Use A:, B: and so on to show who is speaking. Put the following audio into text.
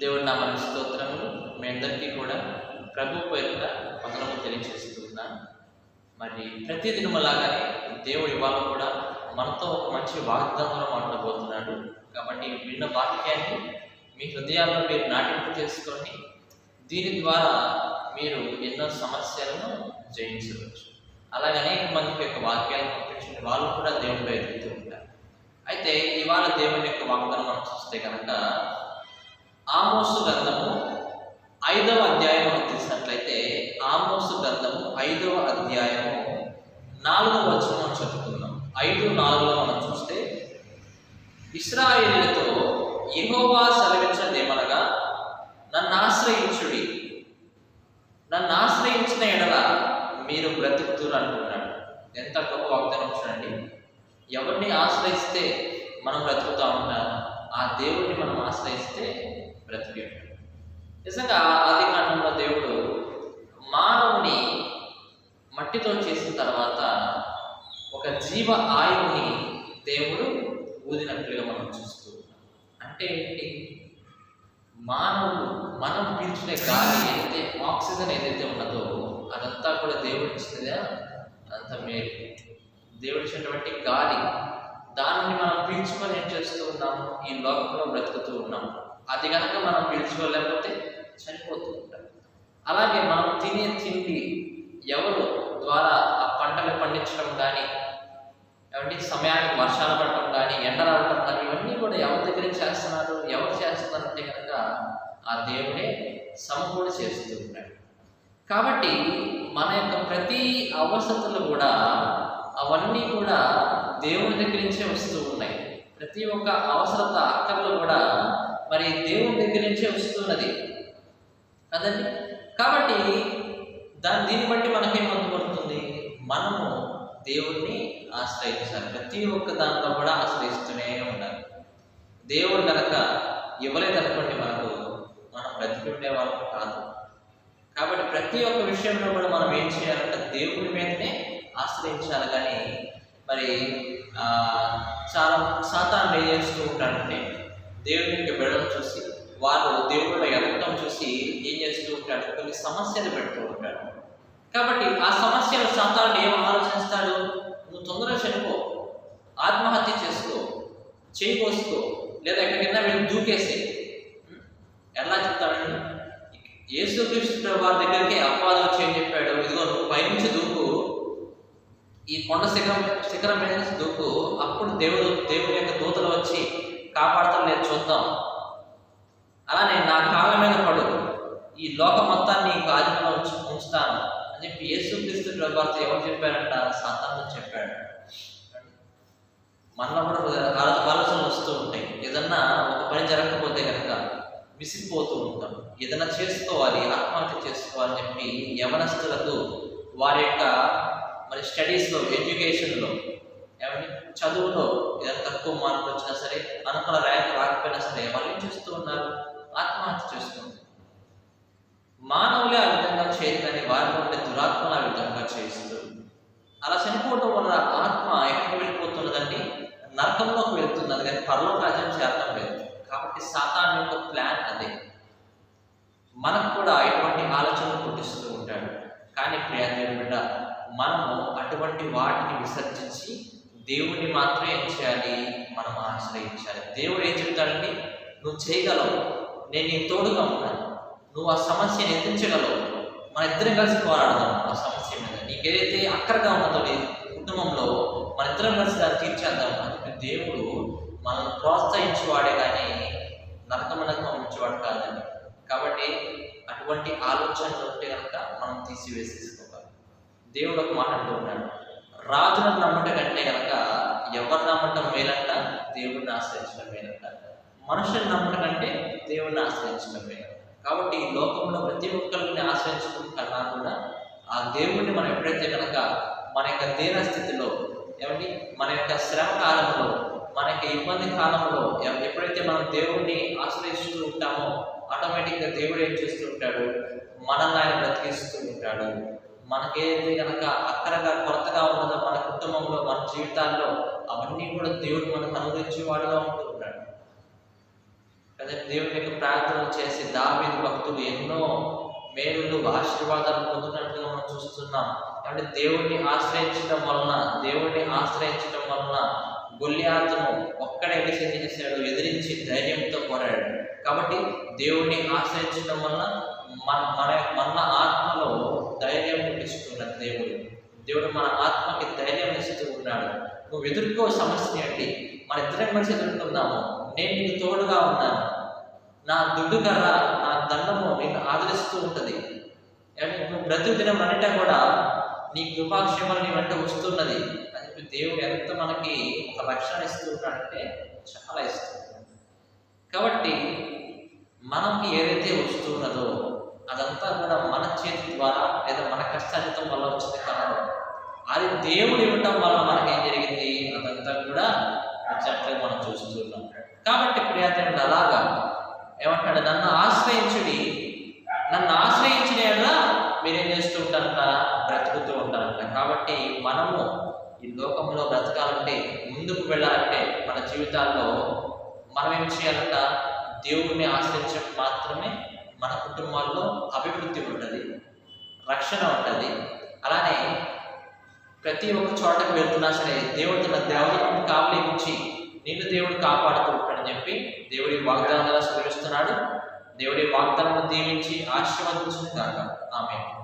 A: దేవుడి మన స్తోత్రములు. మీ అందరికీ కూడా ప్రభు పేరుట వందనము తెలియజేస్తున్నాను మరి ప్రతి దినములాగానే దేవుడి ఇవాళ కూడా మనతో ఒక మంచి వాగ్దానంలో మాట్లాడబోతున్నాడు. కాబట్టి విన్న వాక్యాన్ని మీ హృదయాల్లో మీరు నాటింపు చేసుకొని దీని ద్వారా మీరు ఎన్నో సమస్యలను జయించవచ్చు. అలాగే అనేక మందికి యొక్క వాక్యాలను పంపించిన వాళ్ళు కూడా దేవుడిపై ఎదుగుతూ ఉంటారు అయితే ఇవాళ దేవుని యొక్క వాగ్దానం మనం చూస్తే కనుక ఆమోసు గ్రంథము ఐదవ అధ్యాయం మనం తీసినట్లయితే ఆమోసు గ్రంథము ఐదవ అధ్యాయము నాలుగవ వచనం మనం చదువుతున్నాం ఐదు నాలుగులో మనం చూస్తే ఇస్రాయేలీలతో యెహోవా సెలవించదేమనగా నన్ను ఆశ్రయించుడి. నన్ను ఆశ్రయించిన ఎడల మీరు బ్రతుకుతురు అంటున్నాడు ఎంత గొప్ప వాగ్దానం చూడండి. ఎవరిని ఆశ్రయిస్తే మనం బ్రతుకుతా ఉంటాం ఆ దేవుడిని మనం ఆశ్రయిస్తే బ్రతికి నిజంగా ఆది కాండంలో దేవుడు మానవుని మట్టితో చేసిన తర్వాత ఒక జీవ ఆయువుని దేవుడు ఊదినట్లుగా మనం చూస్తూ ఉన్నాం. అంటే ఏంటి? మానవుడు మనం పీల్చుకునే గాలి ఏదైతే ఆక్సిజన్ ఏదైతే ఉన్నదో అదంతా కూడా దేవుడు ఇచ్చినదే అదంతా మేలు. దేవుడు ఇచ్చినటువంటి గాలి దానిని మనం పీల్చుకొని చేస్తున్నాము ఈ లోకంలో బ్రతుకుతూ ఉన్నాము. అది కనుక మనం పిలుచుకోలేకపోతే చనిపోతూ ఉంటాం. అలాగే మనం తినే తిండి ఎవరు ద్వారా ఆ పంటలు పండించడం కానీ ఏమంటే సమయానికి వర్షాలు పడటం కానీ ఎండ రావటం కానీ ఇవన్నీ కూడా ఎవరి దగ్గర చేస్తున్నారు ఎవరు చేస్తున్నారు అంటే కనుక ఆ దేవుడే సమకూడి చేస్తూ ఉంటాడు కాబట్టి మన యొక్క ప్రతి అవసరతలు కూడా అవన్నీ కూడా దేవుని దగ్గర నుంచే వస్తూ ఉన్నాయి. ప్రతి ఒక్క అవసరత అక్కర్లు కూడా మరి దేవుని దగ్గర నుంచే వస్తున్నది. కదండి? కాబట్టి దాని దీన్ని బట్టి మనకేం అందుపడుతుంది మనము దేవుణ్ణి ఆశ్రయించాలి. ప్రతి ఒక్క దాంట్లో కూడా ఆశ్రయిస్తూనే ఉండాలి. దేవుడు కనుక ఇవ్వలేదనుకోండి మనకు మనం బ్రతికుండే ఉండేవాళ్ళం కాదు. కాబట్టి ప్రతి ఒక్క విషయంలో కూడా మనం ఏం చేయాలంటే దేవుడి మీదనే ఆశ్రయించాలి. కానీ మరి ఆ, చాలా సాతాను ఏం చేస్తూ ఉంటాడంటే దేవుడి యొక్క బిడలు చూసి వాళ్ళు దేవుడు ఎదగటం చూసి ఏం చేస్తూ ఉంటాడు? కొన్ని సమస్యలు పెడుతూ ఉంటాడు. కాబట్టి ఆ సమస్యలు సాతాను ఏం ఆలోచిస్తాడు? నువ్వు తొందరగా చనిపో ఆత్మహత్య చేసుకో చేయి కోసుకో లేదా ఎక్కడికైనా వెళ్ళి దూకేసే. ఎలా చెప్తాడండి? యేసుక్రీస్తు వారి దగ్గరికి అపవాదం వచ్చి ఏం చెప్పాడు? ఇదిగో నువ్వు పైనుంచి దూకు. ఈ కొండ శిఖరం శిఖరం మీద నుంచి దూకు అప్పుడు దేవుడు దేవుడి యొక్క దూతలు వచ్చి కాపాడతాం నేను చూద్దాం. అలానే నా కాళ్ళ మీద పడు. ఈ లోక మొత్తాన్ని నీకు ఆధీనంలో ఉంచు ఉంచుతాను అని చెప్పి యేసుక్రీస్తు ప్రభుత్వం ఎవరు చెప్పారంట? సాతాను చెప్పాడు. మనలో కూడా ఆలోచనలు వస్తూ ఉంటాయి. ఏదన్నా ఒక పని జరగకపోతే కనుక విసిగిపోతూ ఉంటాం. ఏదైనా చేసుకోవాలి ఆత్మహత్య చేసుకోవాలని చెప్పి యవనస్తులకు వారి యొక్క మరి స్టడీస్లో ఎడ్యుకేషన్లో ఏమంటే చదువులో ఏదైనా తక్కువ మార్కులు వచ్చినా సరే అనుకున్న ర్యాంక్ రాకపోయినా సరే వాళ్ళు ఏం చేస్తూ ఉన్నారు? ఆత్మహత్య చేస్తున్నారు మానవులే ఆ విధంగా చేయదని వారిలో ఉండే దురాత్మను ఆ విధంగా చేస్తూ అలా చనిపోవడం వల్ల ఆత్మ ఎక్కడికి వెళ్ళిపోతున్నదండి? నరకంలోకి వెళ్తున్నది కానీ పరలోక రాజ్యం చేరడం లేదు. కాబట్టి సాతాన్ యొక్క ప్లాన్ అదే. మనకు కూడా ఎటువంటి ఆలోచనలు పుట్టిస్తూ ఉంటాడు. కానీ ప్రియాదేవి బిడ్డ మనము అటువంటి వాటిని విసర్జించి దేవుణ్ణి మాత్రం ఏం చేయాలి? మనం ఆశ్రయించాలి. దేవుడు ఏం చెప్తాడండి? నువ్వు చేయగలవు. నేను నీ తోడుగా ఉన్నాను. నువ్వు ఆ సమస్యను ఎదిరించగలవు. మన ఇద్దరం కలిసి పోరాడదాం ఆ సమస్య మీద. నీకేదైతే అక్కరగా ఉన్నదో నీ కుటుంబంలో మన ఇద్దరం కలిసి దాన్ని తీర్చేద్దాం అని దేవుడు మనల్ని ప్రోత్సహించేవాడే కానీ నరకమనకు పంపించేవాడు కాదండి. కాబట్టి అటువంటి ఆలోచనలు ఉంటే కనుక మనం తీసివేసేసుకోవాలి. దేవుడు ఒక మాట అంటూ ఉన్నాడు. రాజులను నమ్మట కంటే కనుక ఎవరు నమ్మటం మేలంట దేవుడిని ఆశ్రయించడం మేలంట. మనుషులను నమ్మటం కంటే దేవుడిని ఆశ్రయించడం మేలంట కాబట్టి ఈ లోకంలో ప్రతి ఒక్కరిని ఆశ్రయించడం కన్నా కూడా ఆ దేవుడిని మనం ఎప్పుడైతే కనుక మన యొక్క దీన స్థితిలో ఏమండి? మన యొక్క శ్రమ కాలంలో మన యొక్క ఇబ్బంది కాలంలో ఎప్పుడైతే మనం దేవుడిని ఆశ్రయిస్తూ ఉంటామో ఆటోమేటిక్గా దేవుడు ఏం చేస్తూ ఉంటాడు? మనల్ని ఆయన బ్రతికిస్తూ ఉంటాడు. మనకేదైతే కనుక అక్కరగా కొరతగా ఉన్నదో మన కుటుంబంలో మన జీవితాల్లో అవన్నీ కూడా దేవుడు మనకు అనుగ్రహించేవాడుగా ఉంటూ ఉంటాడు. కదా దేవుని యొక్క ప్రార్థన చేసి దావీదు భక్తులు ఎన్నో మేలులు ఆశీర్వాదాలు పొందినట్లుగా మనం చూస్తున్నాం. అంటే దేవుణ్ణి ఆశ్రయించడం వలన దేవుణ్ణి ఆశ్రయించడం వలన గొల్లియాతును ఒక్కడే విషయం చేశాడు? ఎదిరించి ధైర్యంతో పోరాడాడు. కాబట్టి దేవుణ్ణి ఆశ్రయించడం వలన మన మన మన ఆత్మలో ధైర్యం ఇస్తున్నది దేవుడు. దేవుడు మన ఆత్మకి ధైర్యం ఇస్తూ ఉన్నాడు. నువ్వు ఎదుర్కో సమస్య ఏంటి? మన ఇద్దరం కలిసి ఎదుర్కొందాము. నేను నీకు తోడుగా ఉన్నాను. నా దుడ్డు కర్ర నా దండము నేను ఆదరిస్తూ ఉంటుంది. నువ్వు బ్రతుకు దినం అన్నిటా కూడా నీ కృపాక్షేమాలు నీ వెంట వస్తున్నది. అని చెప్పి దేవుడు ఎంత మనకి ఒక రక్షణ ఇస్తూ ఉన్నాడంటే చాలా ఇస్తున్నాడు కాబట్టి మనకి ఏదైతే వస్తున్నదో అదంతా కూడా మన చేతి ద్వారా లేదా మన కష్టాజితం వల్ల వచ్చింది కారణం. అది దేవుడు ఇవ్వటం వల్ల మనకి ఏం జరిగింది? అదంతా కూడా వచ్చినట్లుగా మనం చూస్తున్నాం కాబట్టి ప్రియాతనుడు అలాగా ఏమంటాడు? నన్ను ఆశ్రయించుడి. నన్ను ఆశ్రయించిన మీరేం చేస్తూ ఉంటారంట బ్రతుకుతూ ఉంటారంట. కాబట్టి మనము ఈ లోకంలో బ్రతకాలంటే ముందుకు వెళ్ళాలంటే మన జీవితాల్లో మనం ఏం చేయాలంట? దేవుడిని ఆశ్రయించడం మాత్రమే మన కుటుంబాల్లో అభివృద్ధి ఉంటుంది రక్షణ ఉంటుంది. అలానే ప్రతి ఒక్క చోటకి వెళ్తున్నా సరే దేవుడు తన దేవతలను కావలించి నిన్ను దేవుడు కాపాడుతూ ఉంటాడని చెప్పి దేవుడి వాగ్దానాలు స్మరిస్తున్నాడు. దేవుడి వాగ్దానం దీవించి ఆశీర్వదించిన కాక ఆమె